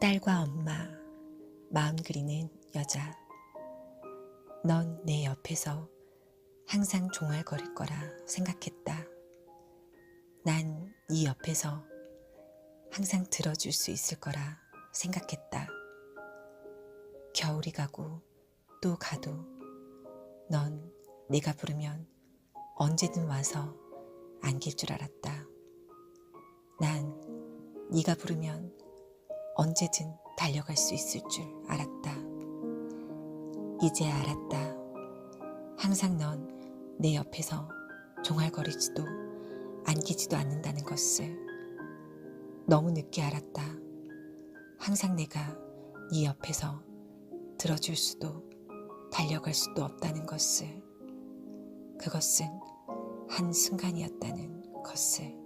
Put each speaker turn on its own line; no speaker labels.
딸과 엄마, 마음 그리는 여자. 넌 내 옆에서 항상 종알거릴 거라 생각했다. 난 네 옆에서 항상 들어줄 수 있을 거라 생각했다. 겨울이 가고 또 가도 넌 내가 부르면 언제든 와서 안길 줄 알았다. 난 네가 부르면 언제든 달려갈 수 있을 줄 알았다. 이제 알았다. 항상 넌 내 옆에서 종알거리지도 안기지도 않는다는 것을 너무 늦게 알았다. 항상 내가 네 옆에서 들어줄 수도 달려갈 수도 없다는 것을 그것은 한 순간이었다는 것을